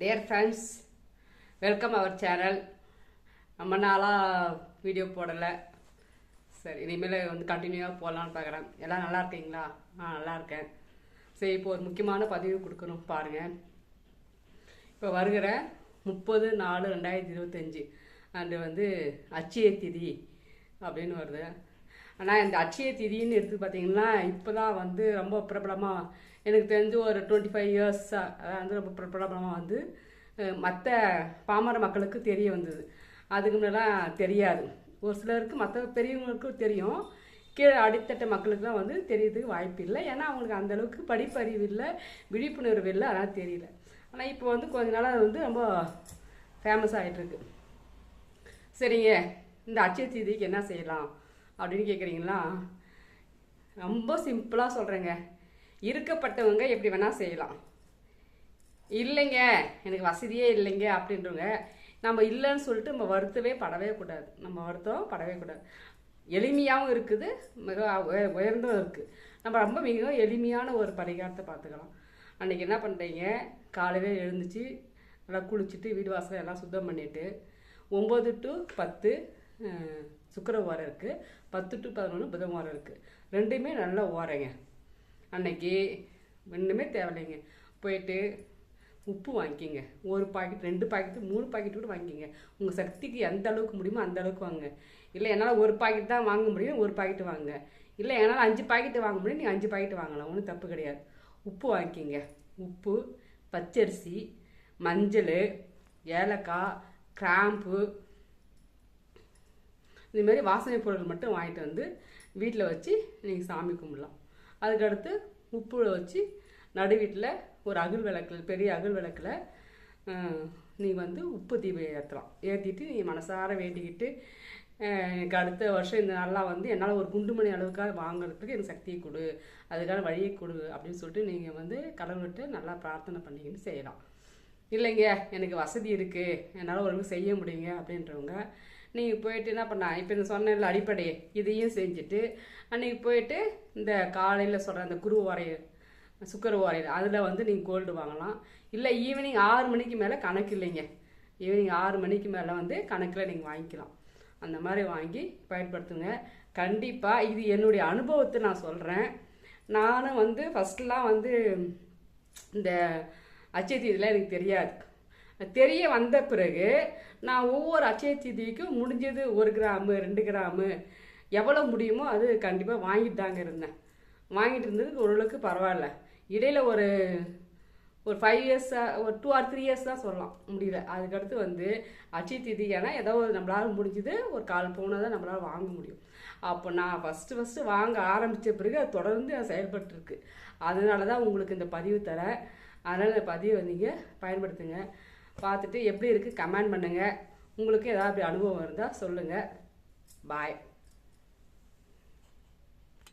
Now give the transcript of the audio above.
Dear friends welcome our channel ரொம்ப நாளாக video போடலை. சரி இனிமேல் வந்து கண்டினியூவாக போடலான்னு பார்க்குறேன் எல்லாம் நல்லா இருக்கீங்களா? ஆ நல்லா இருக்கேன். சரி இப்போ ஒரு முக்கியமான பதிவு கொடுக்கணும் பாருங்கள் இப்போ வருகிற முப்பது நாலு ரெண்டாயிரத்தி இருபத்தஞ்சி அண்டு வந்து அச்சய திதி அப்படின்னு வருது. ஆனால் இந்த அட்சய திதின்னு எடுத்து பார்த்தீங்கன்னா இப்போ தான் வந்து ரொம்ப பிரபலமாக எனக்கு தெரிஞ்சு ஒரு டுவெண்ட்டி ஃபைவ் இயர்ஸாக வந்து ரொம்ப பிரபலமாக வந்து மற்ற பாமர மக்களுக்கு தெரிய வந்தது. அதுக்கு முன்னெல்லாம் தெரியாது. ஒரு சிலருக்கு மற்ற பெரியவங்களுக்கும் தெரியும். கீழே அடித்தட்ட மக்களுக்குலாம் வந்து தெரியறதுக்கு வாய்ப்பு இல்லை. ஏன்னா அவங்களுக்கு அந்தளவுக்கு படிப்பறிவு இல்லை விழிப்புணர்வு இல்லை அதனால் தெரியல. ஆனால் இப்போ வந்து கொஞ்ச நாளாக அது வந்து ரொம்ப ஃபேமஸ் ஆகிட்டுருக்கு சரிங்க. இந்த அச்சய தீதிக்கு என்ன செய்யலாம்? அப்படின்னு கேட்குறீங்களா ரொம்ப சிம்பிளாக சொல்கிறேங்க இருக்கப்பட்டவங்க எப்படி வேணால் செய்யலாம். இல்லைங்க எனக்கு வசதியே இல்லைங்க அப்படின்றவங்க நம்ம இல்லைன்னு சொல்லிட்டு நம்ம வருத்தவே படவே கூடாது. நம்ம வருத்தம் படவே கூடாது. எளிமையாகவும் இருக்குது மிக உயர்ந்தும் இருக்குது நம்ம ரொம்ப மிக எளிமையான ஒரு பரிகாரத்தை பார்த்துக்கலாம். அன்றைக்கி என்ன பண்ணுறீங்க காலையில் எழுந்துச்சு நல்லா குளிச்சுட்டு வீடு வாசல் எல்லாம் சுத்தம் பண்ணிவிட்டு ஒம்பது டு பத்து சுக்கிர ஓரம் இருக்குது பத்து டு பதினொன்று புதன் ஓரம் இருக்குது ரெண்டுமே நல்லா ஓரைங்க. அன்னைக்கு ஒன்றுமே தேவையில்லைங்க. போயிட்டு உப்பு வாங்கிக்கிங்க. ஒரு பாக்கெட் ரெண்டு பாக்கெட்டு மூணு பாக்கெட் கூட வாங்கிக்கிங்க. உங்கள் சக்திக்கு எந்த அளவுக்கு முடியுமோ அந்த அளவுக்கு வாங்க இல்லை என்னால் ஒரு பாக்கெட் தான் வாங்க முடியும் ஒரு பாக்கெட் வாங்க இல்லை என்னால் அஞ்சு பாக்கெட் வாங்க முடியும் நீங்கள் அஞ்சு பாக்கெட் வாங்கலாம். ஒன்றும் தப்பு கிடையாது. உப்பு வாங்கிக்கிங்க. உப்பு பச்சரிசி மஞ்சள் ஏலக்காய் கிராம்பு இதுமாரி வாசனை பொருட்கள் மட்டும் வாங்கிட்டு வந்து வீட்டில் வச்சு நீங்கள் சாமி கும்பிடலாம். அதுக்கடுத்து உப்பு வச்சு நடு வீட்டில் ஒரு அகல் விளக்கில் பெரிய அகல் விளக்கில் நீங்கள் வந்து உப்பு தீபம் ஏற்றலாம் ஏற்றிட்டு நீங்கள் மனசார வேண்டிக்கிட்டு எனக்கு அடுத்த வருஷம் இந்த நாளெலாம் வந்து என்னால் ஒரு குண்டுமணி அளவுக்காக வாங்குறதுக்கு எனக்கு சக்தியை கொடு அதுக்கான வழியை கொடு அப்படின்னு சொல்லிட்டு நீங்கள் வந்து கடவுள்கிட்ட நல்லா பிரார்த்தனை பண்ணிக்கிட்டு செய்யலாம். இல்லைங்க எனக்கு வசதி இருக்குது என்னால் ஒரு செய்ய முடியுங்க அப்படின்றவங்க நீங்கள் போயிட்டு என்ன பண்ண இப்போ இந்த சொன்னேன்ல அடிப்படையை இதையும் செஞ்சுட்டு அன்றைக்கி போயிட்டு இந்த காலையில் சொல்கிற அந்த குரு வரைய சுக்கர வரையில் அதில் வந்து நீங்கள் கோல்டு வாங்கலாம். இல்லை ஈவினிங் ஆறு மணிக்கு மேலே கணக்கு இல்லைங்க. ஈவினிங் ஆறு மணிக்கு மேலே வந்து கணக்கில் நீங்கள் வாங்கிக்கலாம். அந்த மாதிரி வாங்கி பயன்படுத்துங்க. கண்டிப்பாக இது என்னுடைய அனுபவத்தை நான் சொல்கிறேன் நானும் வந்து ஃபஸ்ட்லாம் வந்து இந்த அச்சய தீதிலாம் எனக்கு தெரியாது. தெரிய வந்த பிறகு நான் ஒவ்வொரு அச்சய தீதிக்கும் முடிஞ்சது ஒரு கிராமு ரெண்டு கிராமு எவ்வளோ முடியுமோ அது கண்டிப்பாக வாங்கிட்டு தாங்க இருந்தேன். வாங்கிட்டு இருந்ததுக்கு ஓரளவுக்கு பரவாயில்ல. இடையில் ஒரு ஒரு ஃபைவ் இயர்ஸாக ஒரு டூ ஆர் த்ரீ இயர்ஸ் தான் சொல்லலாம். முடியல. அதுக்கடுத்து வந்து அச்சய திதி ஏன்னா ஏதோ ஒரு நம்மளால் முடிஞ்சது ஒரு கால் போனால் தான் நம்மளால் வாங்க முடியும். அப்போ நான் ஃபஸ்ட்டு ஃபஸ்ட்டு வாங்க ஆரம்பித்த பிறகு அது தொடர்ந்து செயல்பட்டுருக்கு. அதனால தான் உங்களுக்கு இந்த பதிவு தரேன். அதனால் இந்த பதிவை நீங்கள் பயன்படுத்துங்க. பார்த்துட்டு எப்படி இருக்குது கமெண்ட் பண்ணுங்கள் உங்களுக்கு ஏதாவது அப்படி அனுபவம் இருந்தால் சொல்லுங்கள் பாய்